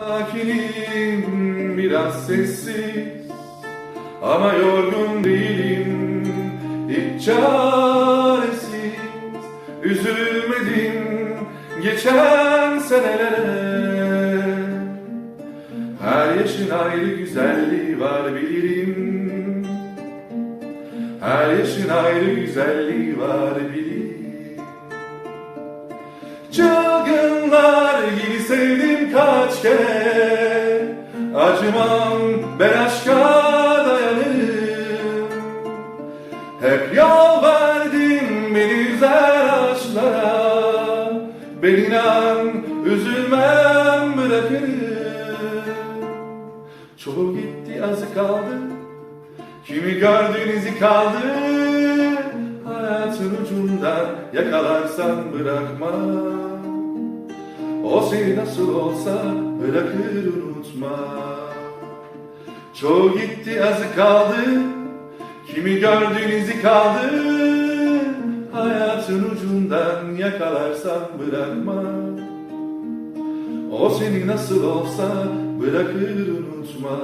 Sakinim biraz sessiz ama yorgun değilim. Hiç çaresiz üzülmedim geçen senelere. Her yaşın ayrı güzelliği var bilirim. Her yaşın ayrı güzelliği var bilirim. Çılgınlar sevdim kaç kere. Acımam ben aşka dayanırım Hep yol verdim beni üzer aşklara. Ben inan üzülmem bırakırım Çoğu gitti azı kaldı. Kimi gördün kaldı. Hayatın ucundan yakalarsan bırakma O seni nasıl olsa bırakır unutma. Çoğu gitti azı kaldı. Kimi gördün izi kaldı. Hayatın ucundan yakalarsan bırakma. O seni nasıl olsa bırakır unutma